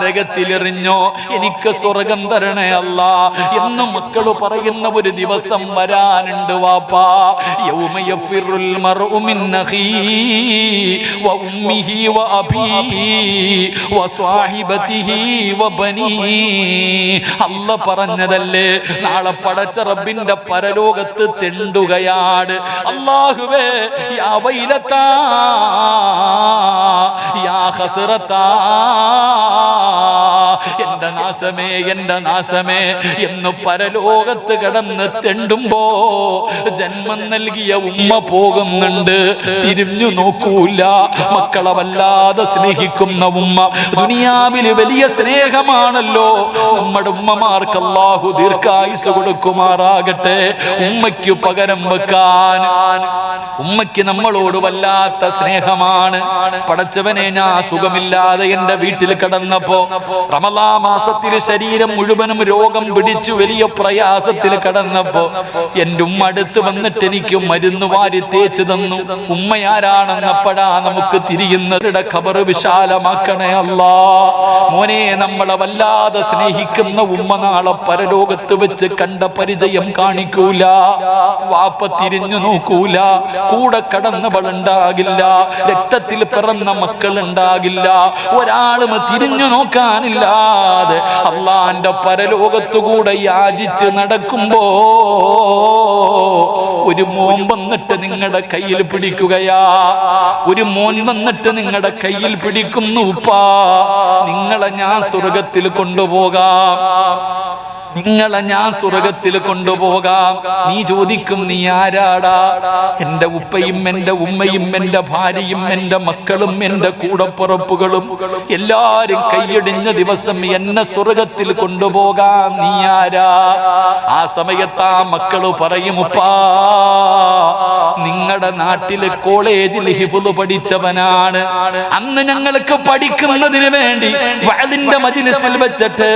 നരകത്തിലെറിഞ്ഞോ എനിക്ക് സ്വർഗം തരണേ അല്ല. എന്ന് മക്കൾ പറയുന്ന ഒരു ദിവസം വരാനുണ്ട് വാപ്പാ. അല്ല പറഞ്ഞതല്ലേ? നാളെ പടച്ച റബ്ബിന്റെ പരലോകത്ത് തെണ്ടുകയാണ് അള്ളാഹുവേ യാ യാ ഹസ്റത്താ എന്റെ നാശമേ എന്റെ നാശമേ എന്ന് പരലോകത്ത് കിടന്ന് തെണ്ടുമ്പോ ജന്മം നൽകിയ ഉമ്മ പോകുന്നുണ്ട്. തിരിഞ്ഞു നോക്കൂല. മക്കളെ വല്ലാതെ സ്നേഹിക്കുന്ന ഉമ്മ ദുനിയാവിൽ വലിയ സ്നേഹമാണല്ലോ. നമ്മുടെ ഉമ്മമാർക്ക് അള്ളാഹു ദീർഘായുസ് കൊടുക്കുമാറാകട്ടെ. ഉമ്മയ്ക്കു പകരം വെക്കാൻ ഉമ്മയ്ക്ക് നമ്മളോട് വല്ലാത്ത സ്നേഹമാണ്. പടച്ചവനെ ഞാൻ സുഖമില്ലാതെ എന്റെ വീട്ടിൽ കിടന്നപ്പോ റമലാ മാസത്തിൽ ശരീരം മുഴുവനും രോഗം പിടിച്ചു വലിയ പ്രയാസത്തിൽ കിടന്നപ്പോ എന്റെ ഉമ്മ അടുത്ത് വന്നിട്ട് എനിക്ക് മരുന്ന് വാരി തേച്ചു തന്നു. ഉമ്മയാരാണെന്നപ്പോഴാ നമുക്ക് തിരിയുന്നവരുടെ ഖബർ വിശാലമാക്കണേ അല്ലാ. മോനെ നമ്മളെ വല്ലാതെ സ്നേഹിക്കുന്ന ഉമ്മ നാളെ പരലോകത്ത് വെച്ച് കണ്ട പരിചയം കാണിക്കൂല. വാപ്പ തിരിഞ്ഞു നോക്കൂല. കൂടെ കടന്നവൾ ഉണ്ടാകില്ല രക്തത്തിൽ പിറന്ന മക്കൾ ഉണ്ടാകില്ല ഒരാളും തിരിഞ്ഞു നോക്കാനില്ലാതെ അള്ളാന്റെ പരലോകത്തുകൂടെ യാചിച്ച് നടക്കുമ്പോ ഒരു മോൻ വന്നിട്ട് നിങ്ങളുടെ കയ്യിൽ പിടിക്കുകയാ. ഒരു മോൻ വന്നിട്ട് നിങ്ങളുടെ കയ്യിൽ പിടിക്കുന്നു ഉപ്പാ. നിങ്ങളെ ഞാൻ സ്വർഗത്തിൽ കൊണ്ടുപോകാം. നിങ്ങളെ ഞാൻ സ്വർഗത്തിൽ കൊണ്ടുപോകാം. നീ ചോദിക്കും നീ ആരാടാ? എന്റെ ഉപ്പയും എന്റെ ഉമ്മയും എന്റെ ഭാര്യയും എന്റെ മക്കളും എന്റെ കൂടപ്പുറപ്പുകളും എല്ലാരും കൈയടിഞ്ഞ ദിവസം എന്നെ സ്വർഗത്തിൽ കൊണ്ടുപോകാം. നീ ആരാ? ആ സമയത്ത് ആ മക്കൾ പറയും ഉപ്പാ നിങ്ങളുടെ നാട്ടിലെ കോളേജിൽ ഹിഫുദ് പഠിച്ചവനാണ്. അന്ന് ഞങ്ങൾക്ക് പഠിക്കുന്നതിന് വേണ്ടി വയലിന്റെ മജിലിസിൽ വെച്ചിട്ട്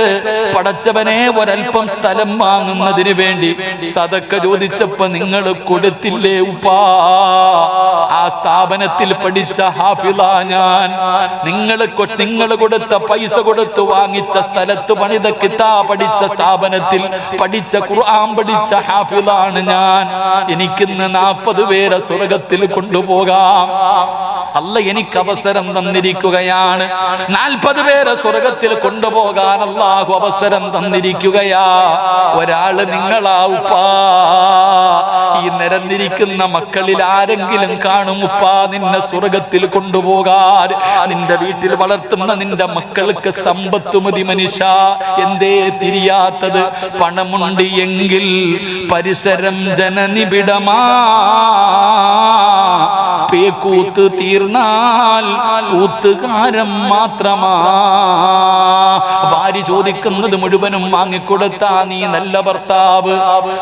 പടച്ചവനെ ഒരൽപ്പം സ്ഥലം വാങ്ങുന്നതിന് വേണ്ടി സതക്ക ചോദിച്ചപ്പോ നിങ്ങൾ കൊടുത്തില്ലേ ഉപ്പാ? ആ സ്ഥാപനത്തിൽ പഠിച്ച ഹാഫിള ഞാൻ. നിങ്ങൾ നിങ്ങൾ കൊടുത്ത പൈസ കൊടുത്തു വാങ്ങിച്ച സ്ഥലത്ത് പണിത കിതാ പഠിച്ച സ്ഥാപനത്തിൽ പഠിച്ച ഖുർആൻ പഠിച്ച ഹാഫിളാണ് ഞാൻ. എനിക്കിന്ന് നാൽപ്പത് പേരെ സ്വർഗത്തിൽ കൊണ്ടുപോകാം. അല്ല എനിക്ക് അവസരം തന്നിരിക്കുകയാണ്. നാൽപ്പത് പേരെ സ്വർഗത്തിൽ കൊണ്ടുപോകാൻ അള്ളാഹു അവസരം തന്നിരിക്കുകയാ. ഒരാൾ നിങ്ങളാ ഉപ്പാ. ഈ നിരന്നിരിക്കുന്ന മക്കളിൽ ആരെങ്കിലും കാണും ഉപ്പാ നിന്നെ സ്വർഗത്തിൽ കൊണ്ടുപോകാൻ. നിന്റെ വീട്ടിൽ വളർത്തുന്ന നിന്റെ മക്കൾക്ക് സമ്പത്ത് മതി മനുഷ്യ. എന്തേ തിരിയാത്തത്? പണമുണ്ട് എങ്കിൽ പരിസരം ജനനിബിഡമാ. പേക്കൂത്ത് തീർന്നാൽ കൂത്തുകാരം മാത്രമാ. ഭാര്യ ചോദിക്കുന്നത് മുഴുവനും വാങ്ങിക്കൊടുത്താ നീ നല്ല ഭർത്താവ്.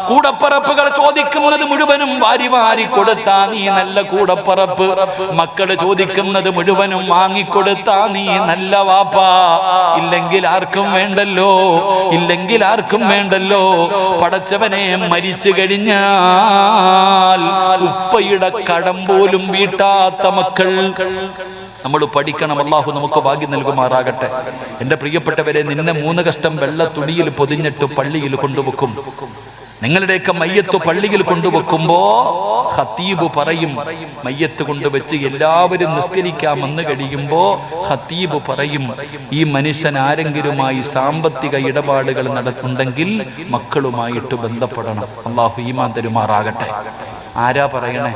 കൂടപ്പറപ്പുകൾ ചോദിക്കുന്നത് മുഴുവനും വാരി വാരി കൊടുത്താ നീ നല്ല കൂടപ്പറപ്പ്. മക്കൾ ചോദിക്കുന്നത് മുഴുവനും വാങ്ങിക്കൊടുത്താ നീ നല്ല വാപ്പാ. ഇല്ലെങ്കിൽ ആർക്കും വേണ്ടല്ലോ? ഇല്ലെങ്കിൽ ആർക്കും വേണ്ടല്ലോ? പടച്ചവനെ മരിച്ചു കഴിഞ്ഞാൽ ഉപ്പയുടെ കടം പോലും വീട്ടാത്ത മക്കൾ നമ്മൾ പഠിക്കണം. അള്ളാഹു നമുക്ക് ഭാഗ്യം നൽകുമാറാകട്ടെ. എന്റെ പ്രിയപ്പെട്ടവരെ നിന്നെ മൂന്ന് കഷ്ടം വെള്ള തുണിയിൽ പൊതിഞ്ഞിട്ട് പള്ളിയിൽ കൊണ്ടുവെക്കും. നിങ്ങളുടെയൊക്കെ മയ്യത്ത് പള്ളിയിൽ കൊണ്ടുവെക്കുമ്പോ ഹത്തീബ് പറയും മയ്യത്ത് കൊണ്ടുവച്ച് എല്ലാവരും നിസ്കരിക്കാൻ വന്നു കഴിയുമ്പോ ഹത്തീബ് പറയും ഈ മനുഷ്യൻ ആരെങ്കിലുമായി സാമ്പത്തിക ഇടപാടുകൾ നടക്കുന്നുണ്ടെങ്കിൽ മക്കളുമായിട്ട് ബന്ധപ്പെടണം. അള്ളാഹു ഈമാൻ തരുമാറാകട്ടെ. ആരാ പറയണേ?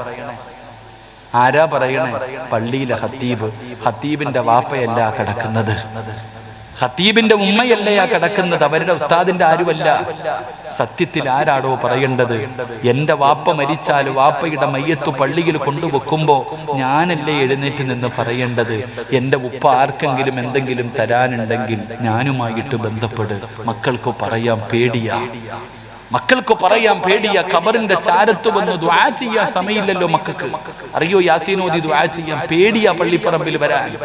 ആരാ പറയണേ? പള്ളിയിലെ ഹത്തീബ് ഹത്തീബിന്റെ വാപ്പയല്ല കിടക്കുന്നത്. ഹത്തീബിന്റെ ഉമ്മയല്ലയാ കിടക്കുന്നത്? അവരുടെ ഉസ്താദിന്റെ ആരുമല്ല? സത്യത്തിൽ ആരാടോ പറയേണ്ടത്? എന്റെ വാപ്പ മരിച്ചാൽ വാപ്പയുടെ മയ്യത്ത് പള്ളിയിൽ കൊണ്ടുവെക്കുമ്പോ ഞാനല്ലേ എഴുന്നേറ്റ് നിന്ന് പറയേണ്ടത്? എന്റെ ഉപ്പ ആർക്കെങ്കിലും എന്തെങ്കിലും തരാനുണ്ടെങ്കിൽ ഞാനുമായിട്ട് ബന്ധപ്പെട്. മക്കൾക്ക് പറയാം പേടിയാ. മക്കൾക്ക് പറയാൻ പേടിയ കബറിന്റെ ചാരത്ത് വന്ന് ദ്വാ ചെയ്യാൻ സമയമില്ലല്ലോ മക്കൾക്ക്. അറിയോ യാസീനോദി ദ്വാ ചെയ്യാൻ പേടിയ പള്ളിപ്പറമ്പിൽ വരാൻ.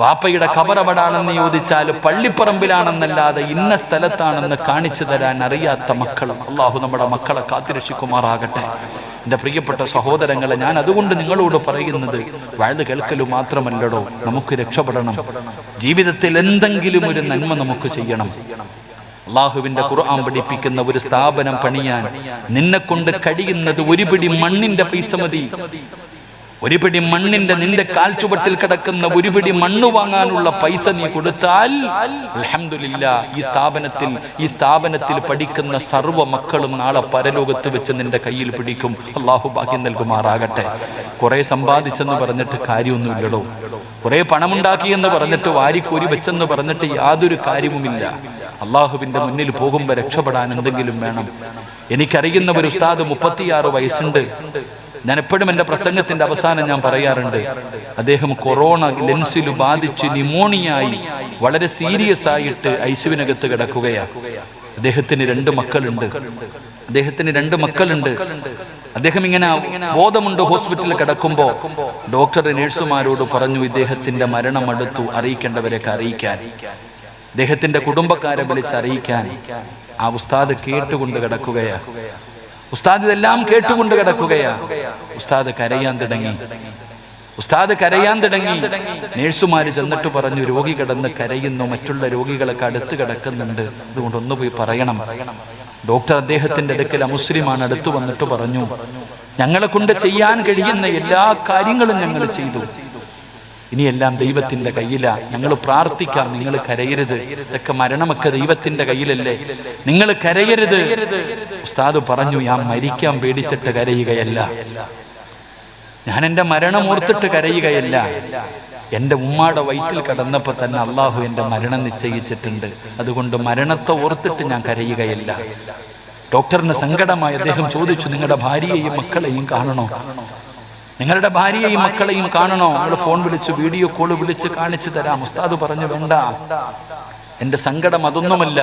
വാപ്പയുടെ കബറവടാണെന്ന് ചോദിച്ചാൽ പള്ളിപ്പറമ്പിലാണെന്നല്ലാതെ ഇന്ന സ്ഥലത്താണെന്ന് കാണിച്ചു തരാൻ അറിയാത്ത മക്കളും. അള്ളാഹു നമ്മുടെ മക്കളെ കാത്തിരക്ഷിക്കുമാറാകട്ടെ. എന്റെ പ്രിയപ്പെട്ട സഹോദരങ്ങളെ ഞാൻ അതുകൊണ്ട് നിങ്ങളോട് പറയുന്നത് വഴുത് കേൾക്കലു മാത്രമല്ലടോ നമുക്ക് രക്ഷപ്പെടണം. ജീവിതത്തിൽ എന്തെങ്കിലും ഒരു നന്മ നമുക്ക് ചെയ്യണം. അള്ളാഹുവിന്റെ ഖുർആൻ പഠിപ്പിക്കുന്ന ഒരു സ്ഥാപനം പണിയാൻ നിന്നെ കൊണ്ട് കഴിയുന്നത് ഒരു പിടി മണ്ണിന്റെ പൈസ മതി. ഒരു പിടി മണ്ണിന്റെ നിന്റെ കാൽ ചുവട്ടിൽ കിടക്കുന്ന ഒരു പിടി മണ്ണ് വാങ്ങാനുള്ള പൈസ നീ കൊടുത്താൽ അലഹമില്ല ഈ സ്ഥാപനത്തിൽ ഈ സ്ഥാപനത്തിൽ പഠിക്കുന്ന സർവ മക്കളും നാളെ പരലോകത്ത് വെച്ച് നിന്റെ കയ്യിൽ പിടിക്കും. അള്ളാഹു ഭാഗ്യം നൽകുമാറാകട്ടെ. കുറെ സമ്പാദിച്ചെന്ന് പറഞ്ഞിട്ട് കാര്യമൊന്നുമില്ലടോ. കുറെ പണമുണ്ടാക്കി എന്ന് പറഞ്ഞിട്ട് വാരിക്കോരി വെച്ചെന്ന് പറഞ്ഞിട്ട് യാതൊരു കാര്യവുമില്ല. അള്ളാഹുവിന്റെ മുന്നിൽ പോകുമ്പോൾ രക്ഷപ്പെടാൻ എന്തെങ്കിലും വേണം. എനിക്കറിയുന്ന ഒരു ഉസ്താദ് മുപ്പത്തിയാറ് വയസ്സുണ്ട്. ഞാൻ എപ്പോഴും എന്റെ പ്രസംഗത്തിന്റെ അവസാനം ഞാൻ പറയാറുണ്ട്. അദ്ദേഹം കൊറോണ ലെൻസിൽ ബാധിച്ച് ന്യൂമോണിയായി വളരെ സീരിയസ് ആയിട്ട് ഐശുവിനകത്ത് കിടക്കുകയാണ് അദ്ദേഹത്തിന് രണ്ട് മക്കളുണ്ട്. അദ്ദേഹത്തിന് രണ്ട് മക്കളുണ്ട്. അദ്ദേഹം ഇങ്ങനെ ബോധമുണ്ട് ഹോസ്പിറ്റലിൽ കിടക്കുമ്പോ ഡോക്ടർ നേഴ്സുമാരോട് പറഞ്ഞു ഇദ്ദേഹത്തിന്റെ മരണം അടുത്തു അറിയിക്കേണ്ടവരെയൊക്കെ അറിയിക്കാൻ. ഇദ്ദേഹത്തിന്റെ കുടുംബക്കാരെ വിളിച്ച് അറിയിക്കാൻ. ആ ഉസ്താദ് കേട്ടുകൊണ്ട് കിടക്കുകയാ. ഉസ്താദ് ഇതെല്ലാം കേട്ടുകൊണ്ട് കിടക്കുകയാ. ഉസ്താദ് കരയാൻ തുടങ്ങി. ഉസ്താദ് കരയാൻ തുടങ്ങി. നേഴ്സുമാര് ചെന്നിട്ട് പറഞ്ഞു രോഗി കിടന്ന് കരയുന്നു. മറ്റുള്ള രോഗികളൊക്കെ അടുത്ത് കിടക്കുന്നുണ്ട്. അതുകൊണ്ട് ഒന്ന് പോയി പറയണം. ഡോക്ടർ അദ്ദേഹത്തിന്റെ അടുക്കൽ അമുസ്ലിമാണ് അടുത്ത് വന്നിട്ട് പറഞ്ഞു ഞങ്ങളെ കൊണ്ട് ചെയ്യാൻ കഴിയുന്ന എല്ലാ കാര്യങ്ങളും ഞങ്ങൾ ചെയ്തു. ഇനിയെല്ലാം ദൈവത്തിന്റെ കയ്യിലാ. ഞങ്ങൾ പ്രാർത്ഥിക്കാം നിങ്ങൾ കരയരുത്. ഇതൊക്കെ മരണമൊക്കെ ദൈവത്തിന്റെ കയ്യിലല്ലേ. നിങ്ങൾ കരയരുത്. ഉസ്താദ് പറഞ്ഞു ഞാൻ മരിക്കാൻ പേടിച്ചിട്ട് കരയുകയല്ല. ഞാൻ എന്റെ മരണം ഓർത്തിട്ട് കരയുകയല്ല. എന്റെ ഉമ്മാടെ വയറ്റിൽ കടന്നപ്പോൾ തന്നെ അള്ളാഹു എന്റെ മരണം നിശ്ചയിച്ചിട്ടുണ്ട്. അതുകൊണ്ട് മരണത്തെ ഓർത്തിട്ട് ഞാൻ കരയുകയല്ല. ഡോക്ടറിന് സങ്കടമായി അദ്ദേഹം ചോദിച്ചു നിങ്ങളുടെ ഭാര്യയെയും മക്കളെയും കാണണോ? നിങ്ങളുടെ ഭാര്യയെയും മക്കളെയും കാണണോ? നിങ്ങൾ ഫോൺ വിളിച്ച് വീഡിയോ കോൾ വിളിച്ച് കാണിച്ചു തരാം. ഉസ്താദ് പറഞ്ഞു വേണ്ട. എന്റെ സങ്കടം അതൊന്നുമല്ല.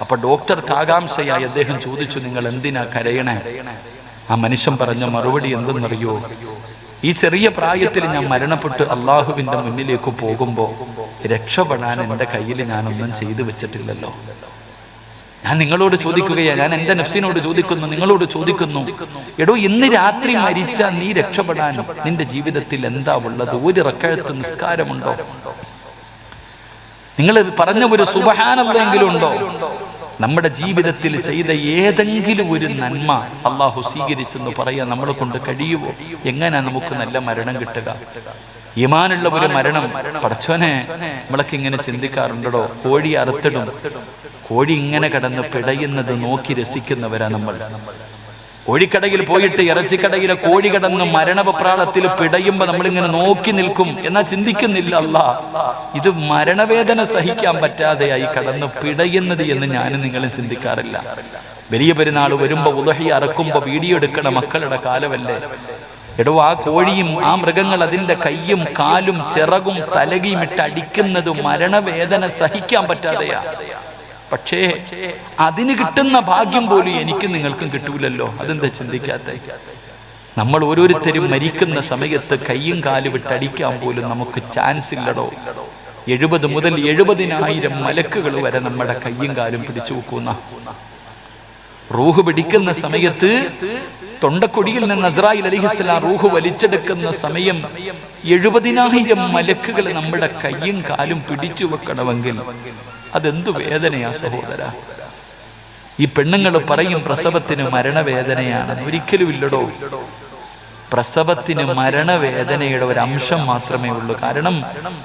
അപ്പൊ ഡോക്ടർക്ക് ആകാംക്ഷയായി അദ്ദേഹം ചോദിച്ചു നിങ്ങൾ എന്തിനാ കരയണേ? ആ മനുഷ്യൻ പറഞ്ഞ മറുപടി എന്തെന്നറിയോ? ഈ ചെറിയ പ്രായത്തിൽ ഞാൻ മരണപ്പെട്ട് അള്ളാഹുവിന്റെ മുന്നിലേക്ക് പോകുമ്പോൾ രക്ഷപ്പെടാൻ എന്റെ കയ്യിൽ ഞാനൊന്നും ചെയ്തു വെച്ചിട്ടില്ലല്ലോ. ഞാൻ നിങ്ങളോട് ചോദിക്കുകയാണ് ഞാൻ എന്റെ നഫ്സിനോട് ചോദിക്കുന്നു നിങ്ങളോട് ചോദിക്കുന്നു എടോ ഇന്ന് രാത്രി മരിച്ച നീ രക്ഷപ്പെടാൻ നിന്റെ ജീവിതത്തിൽ എന്താ ഉള്ളത്? ഒരു റക്കഴത്ത് നിസ്കാരമുണ്ടോ? നിങ്ങൾ പറഞ്ഞ ഒരു സുബഹാനല്ലെങ്കിലും ഉണ്ടോ നമ്മുടെ ജീവിതത്തിൽ ചെയ്ത ഏതെങ്കിലും ഒരു നന്മ അള്ളാഹു സ്വീകരിച്ചെന്ന് പറയാൻ നമ്മൾ കൊണ്ട് കഴിയുമോ എങ്ങനെ നമുക്ക് നല്ല മരണം കിട്ടുക? ഇമാനുള്ള ഒരു മരണം. പടച്ചോനെ നമ്മളൊക്കെ ഇങ്ങനെ ചിന്തിക്കാറുണ്ടോ കോഴി അറുത്തിടും. കോഴി ഇങ്ങനെ കടന്ന് പിടയുന്നത് നോക്കി രസിക്കുന്നവരാ നമ്മൾ. കോഴിക്കടയിൽ പോയിട്ട് ഇറച്ചിക്കടയിലെ കോഴി കിടന്ന് മരണപ്രാളത്തിൽ പിടയുമ്പോ നമ്മളിങ്ങനെ നോക്കി നിൽക്കും എന്നാ ചിന്തിക്കുന്നില്ല അല്ല. ഇത് മരണവേദന സഹിക്കാൻ പറ്റാതെയായി കടന്ന് പിടയുന്നത് എന്ന് ഞാൻ നിങ്ങളും ചിന്തിക്കാറില്ല. വലിയ പെരുന്നാൾ വരുമ്പോ ഉലഹി അറക്കുമ്പോ വീഡിയോ എടുക്കണ മക്കളുടെ കാലമല്ലേ? എടോ ആ കോഴിയും ആ മൃഗങ്ങൾ അതിന്റെ കയ്യും കാലും ചിറകും തലകയും ഇട്ട് മരണവേദന സഹിക്കാൻ പറ്റാതെയാ. പക്ഷേ അതിന് കിട്ടുന്ന ഭാഗ്യം പോലും എനിക്ക് നിങ്ങൾക്കും കിട്ടൂലല്ലോ. അതെന്താ ചിന്തിക്കാത്ത നമ്മൾ ഓരോരുത്തരും മരിക്കുന്ന സമയത്ത് കയ്യും കാലും വിട്ടടിക്കാൻ പോലും നമുക്ക് ചാൻസ് ഇല്ലടോ. എഴുപത് മുതൽ എഴുപതിനായിരം മലക്കുകൾ വരെ നമ്മുടെ കയ്യും കാലും പിടിച്ചു വെക്കുന്ന. റൂഹ് പിടിക്കുന്ന സമയത്ത് തൊണ്ടക്കൊടിയിൽ നിന്ന് അസ്രായിൽ അലിഹിസ്ലാം റൂഹ് വലിച്ചെടുക്കുന്ന സമയം എഴുപതിനായിരം മലക്കുകൾ നമ്മുടെ കയ്യും കാലും പിടിച്ചു വെക്കണമെങ്കിൽ അതെന്തു വേദനയാ സഹോദര? ഈ പെണ്ണുങ്ങൾ പറയും പ്രസവത്തിന് മരണവേദനയാണ്. ഒരിക്കലും ഇല്ലടോ. പ്രസവത്തിന് മരണവേദനയുടെ ഒരു അംശം മാത്രമേ ഉള്ളൂ. കാരണം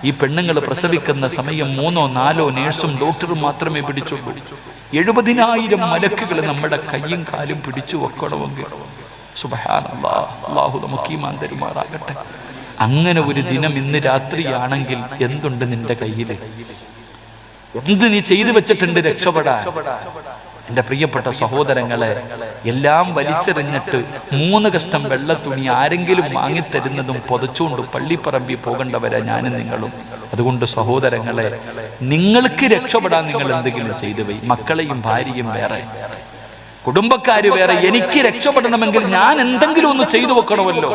ഈ പെണ്ണുങ്ങൾ പ്രസവിക്കുന്ന സമയം മൂന്നോ നാലോ നേഴ്സും ഡോക്ടറും മാത്രമേ പിടിച്ചുള്ളൂ. എഴുപതിനായിരം മലക്കുകൾ നമ്മുടെ കയ്യും കാലും പിടിച്ചു വെക്കണമെങ്കിൽ ഈ മാന്തരുമാറാകട്ടെ അങ്ങനെ ഒരു ദിനം ഇന്ന് രാത്രിയാണെങ്കിൽ എന്തുണ്ട് നിന്റെ കയ്യിൽ എന്ത് നീ ചെയ്തു വെച്ചിട്ടുണ്ട് രക്ഷപ്പെടാൻ? എന്റെ പ്രിയപ്പെട്ട സഹോദരങ്ങളെ എല്ലാം വലിച്ചെറിഞ്ഞിട്ട് മൂന്ന് കഷ്ടം വെള്ളത്തുണി ആരെങ്കിലും വാങ്ങിത്തരുന്നതും പൊതച്ചുകൊണ്ട് പള്ളിപ്പറമ്പി പോകേണ്ടവരാ ഞാനും നിങ്ങളും. അതുകൊണ്ട് സഹോദരങ്ങളെ നിങ്ങൾക്ക് രക്ഷപ്പെടാൻ നിങ്ങൾ എന്തെങ്കിലും ചെയ്തു പോയി മക്കളെയും ഭാര്യയും വേറെ. കുടുംബക്കാര് വേറെ എനിക്ക് രക്ഷപ്പെടണമെങ്കിൽ ഞാൻ എന്തെങ്കിലും ഒന്ന് ചെയ്തു വെക്കണമല്ലോ.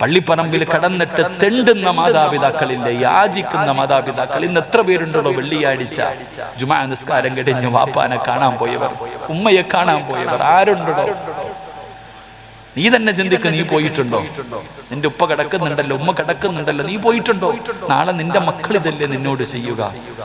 പള്ളിപ്പറമ്പിൽ കടന്നിട്ട് തെണ്ടുന്ന മാതാപിതാക്കളില്ല യാചിക്കുന്ന മാതാപിതാക്കൾ. ഇന്ന് എത്ര പേരുണ്ടല്ലോ വെള്ളിയാഴ്ച? ജുമാ നിസ്കാരം കഴിഞ്ഞ് വാപ്പാനെ കാണാൻ പോയവർ ഉമ്മയെ കാണാൻ പോയവർ. ആരുണ്ടോ നീ തന്നെ ചിന്തിക്ക നീ പോയിട്ടുണ്ടോ? നിന്റെ ഉപ്പ കിടക്കുന്നുണ്ടല്ലോ ഉമ്മ കിടക്കുന്നുണ്ടല്ലോ നീ പോയിട്ടുണ്ടോ? നാളെ നിന്റെ മക്കൾ ഇതല്ലേ നിന്നോട് ചെയ്യുക.